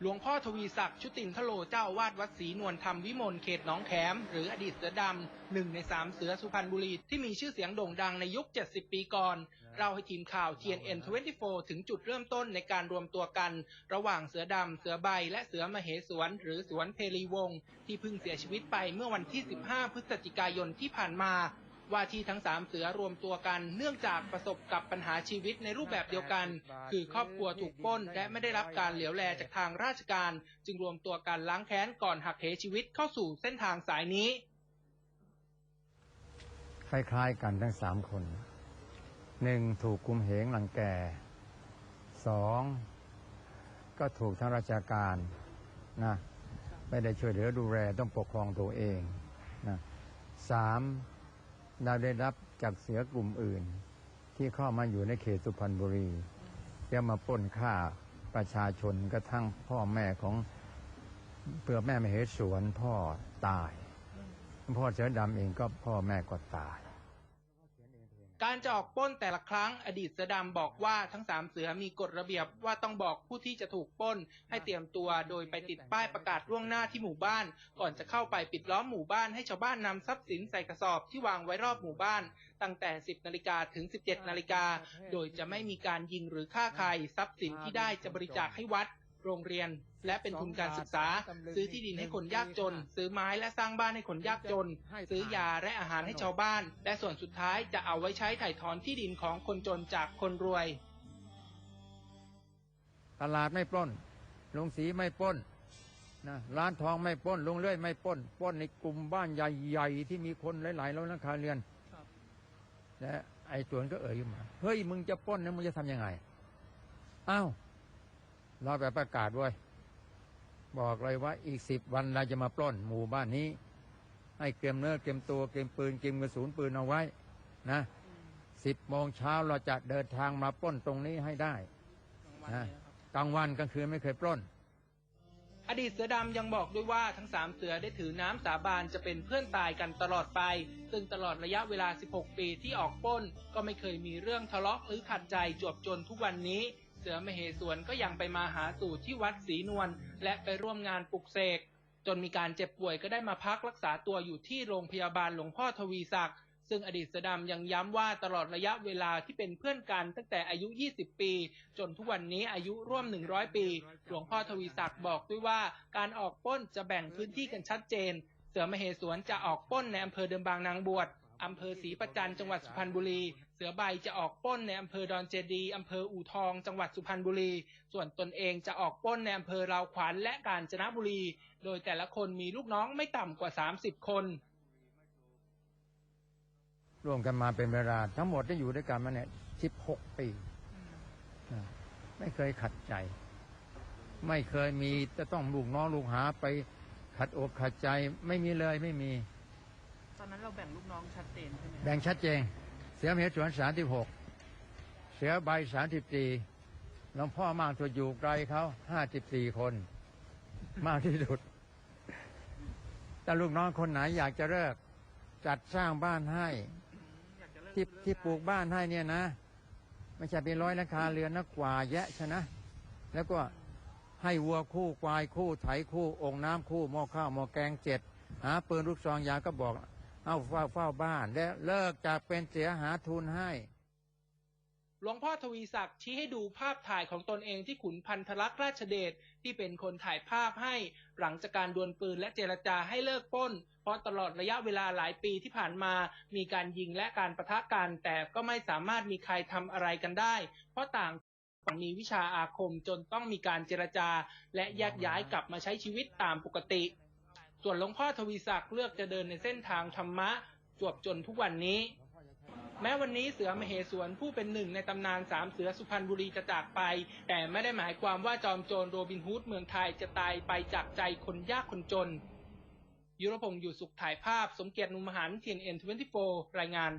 หลวงพ่อทวีศักดิ์ชุตินทโลเจ้าอาวาดวัดศรีนวลธรรมวิมลเขตหนองแขม หรืออดีตเสือดำหนึ่งในสามเสือสุพรรณบุรีที่มีชื่อเสียงโด่งดังในยุค 70 ปีก่อนเราให้ทีมข่าว TNN24 ถึงจุดเริ่มต้นในการรวมตัวกัน ระหว่างเสือดำ เสือใบ และเสือมเหสวน หรือสวนเพลีวงศ์ที่เพิ่งเสียชีวิตไปเมื่อวันที่ 15 พฤศจิกายนที่ผ่านมา ว่าที่ทั้งสามเสือรวมตัวกัน เนื่องจากประสบกับปัญหาชีวิตในรูปแบบเดียวกัน คือครอบครัวถูกป้น และไม่ได้รับการเหลียวแลจากทางราชการ จึงรวมตัวกันล้างแค้นก่อนหักเหชีวิตเข้าสู่เส้นทางสายนี้ คล้ายๆกันทั้งสามคนหนึ่งถูกคุมเหงหลังแก่สองก็ถูกทางราชการนะไม่ได้ช่วยเหลือดูแลต้องปกครองตัวเองนะสาม เราได้รับจากเสือกลุ่มอื่น ที่เข้ามาอยู่ในเขตสุพรรณบุรีเพื่อมาป้นฆ่าประชาชนกระทั่งพ่อแม่ของเปลือแม่มเหสวนพ่อตาย พ่อเสือดำเองก็พ่อแม่ก็ตาย การจะออกปล้นแต่ละครั้งอดีตเสือดำบอกว่าทั้งสามเสือมีกฎระเบียบว่าต้องบอกผู้ที่จะถูกปล้น ให้เตรียมตัวโดยไปติดป้ายประกาศล่วงหน้าที่หมู่บ้าน ก่อนจะเข้าไปปิดล้อมหมู่บ้านให้ชาวบ้านนำทรัพย์สินใส่กระสอบที่วางไว้รอบหมู่บ้าน ตั้งแต่ 10นาฬิกาถึง 17นาฬิกาโดยจะไม่มีการยิงหรือฆ่าใครทรัพย์สินที่ได้จะบริจาคให้วัด โรงเรียน และเป็นทุนการศึกษา ซื้อที่ดินให้คนยากจน ซื้อไม้และสร้างบ้านให้คนยากจน ซื้อยาและอาหารให้ชาวบ้าน และส่วนสุดท้ายจะเอาไว้ใช้ไถ่ถอนที่ดินของคนจนจากคนรวย ตลาดไม่ปล้นโรงสีไม่ปล้นนะร้านทองไม่ปล้นโรงเลื่อยไม่ปล้นปล้นในกลุ่มบ้านใหญ่ๆที่มีคนหลายๆร้อยหลังคาเรือนครับและไอ้จวนก็เอ่ยขึ้นมาเฮ้ยมึงจะปล้นนะมึงจะทำยังไงอ้าวเราแบบประกาศไว้ย บอกเลยว่าอีกสิบวันเราจะมาปล้นหมู่บ้านนี้ ให้เตรียมเนื้อเตรียมตัวเตรียมปืนเตรียมกระสุนปืนเอาไว้นะสิบโมงเช้าเราจะเดินทางมาปล้นตรงนี้ให้ได้นะกลางวันกลางคืนไม่เคยปล้น อดีตเสือดำยังบอกด้วยว่าทั้งสามเสือได้ถือน้ำสาบานจะเป็นเพื่อนตายกันตลอดไป ซึ่งตลอดระยะเวลา 16 ปีที่ออกปล้น ก็ไม่เคยมีเรื่องทะเลาะหรือขัดใจจวบจนทุกวันนี้ สือมเหสวนก็ยังไปมาหาสู่ที่วัดศรีนวลและไปร่วมงานปลุกเสกจนมีการเจ็บป่วยก็ได้มาพักรักษาตัวอยู่ที่โรงพยาบาลหลวงพ่อทวีศักดิ์ซึ่งอดีตเสือดำยังย้ำว่าตลอดระยะเวลาที่เป็นเพื่อนกันตั้งแต่อายุ 20 ปี จนทุกวันนี้อายุร่วม 100 ปี หลวงพ่อทวีศักดิ์บอกด้วยว่าการออกป้นจะแบ่งพื้นที่กันชัดเจน เสือมเหสวนจะออกป้นในอำเภอเดิมบางนางบวชอำเภอศรีประจันจังหวัดสุพรรณบุรี เสือใบจะออกปล้นในอำเภอดอนเจดีย์อำเภออู่ทอง จังหวัดสุพรรณบุรี ส่วนตนเองจะออกปล้นในอำเภอราวขวัญและกาญจนบุรี โดยแต่ละคนมีลูกน้องไม่ต่ำกว่า 30 คนร่วมกันมาเป็นเวลาทั้งหมดได้อยู่ด้วยกันมาเนี่ยสิบหกปีนะไม่เคยขัดใจ ไม่เคยมีจะต้องลูกน้องลูกหาไปขัดอกขัดใจไม่มีเลยไม่มี ตอนนั้นเราแบ่งลูกน้องชัดเจนใช่ไหมแบ่งชัดเจน เสือมเหสวนสามสิบหกเสือใบสามสิบสี่หลวงพ่อมากตัวอยู่ไกลเขาห้าสิบสี่คน มากที่สุด แต่ลูกน้องคนไหนอยากจะเลิก จัดสร้างบ้านให้ ที่ที่ปลูกบ้านให้เนี่ยนะ ไม่ใช่เป็นร้อยราคาเรือนนะกว่าแยะชนะ แล้วก็ให้วัวคู่ควายคู่ไถคู่องค์น้ำคู่หม้อข้าวหม้อแกงเจ็ดหาปืนลูกซองยาก็บอก เอาเฝ้าเฝ้าบ้านและเลิกจากเป็นเสียหาทุนให้ หลวงพ่อทวีศักดิ์ชี้ให้ดูภาพถ่ายของตนเองที่ขุนพันธลักษณ์ราชเดชที่เป็นคนถ่ายภาพให้หลังจากการดวลปืนและเจรจาให้เลิกป้น เพราะตลอดระยะเวลาหลายปีที่ผ่านมา มีการยิงและการประทะกันแต่ก็ไม่สามารถมีใครทำอะไรกันได้ เพราะต่างคนมีวิชาอาคมจนต้องมีการเจรจา และแยกย้ายกลับมาใช้ชีวิตตามปกติ ส่วนหลวงพ่อทวีศักดิ์เลือกจะเดินในเส้นทางธรรมะ จวบจนทุกวันนี้ แม้วันนี้เสือมเหสวนผู้เป็นหนึ่งในตำนานสามเสือสุพรรณบุรีจะจากไป แต่ไม่ได้หมายความว่าจอมโจรโรบินฮูดเมืองไทยจะตายไปจากใจคนยากคนจน ยุรพงศ์อยู่สุขถ่ายภาพ สมเกียรตินุมหันเทียนเอ็นทเวนตี้โฟรายงาน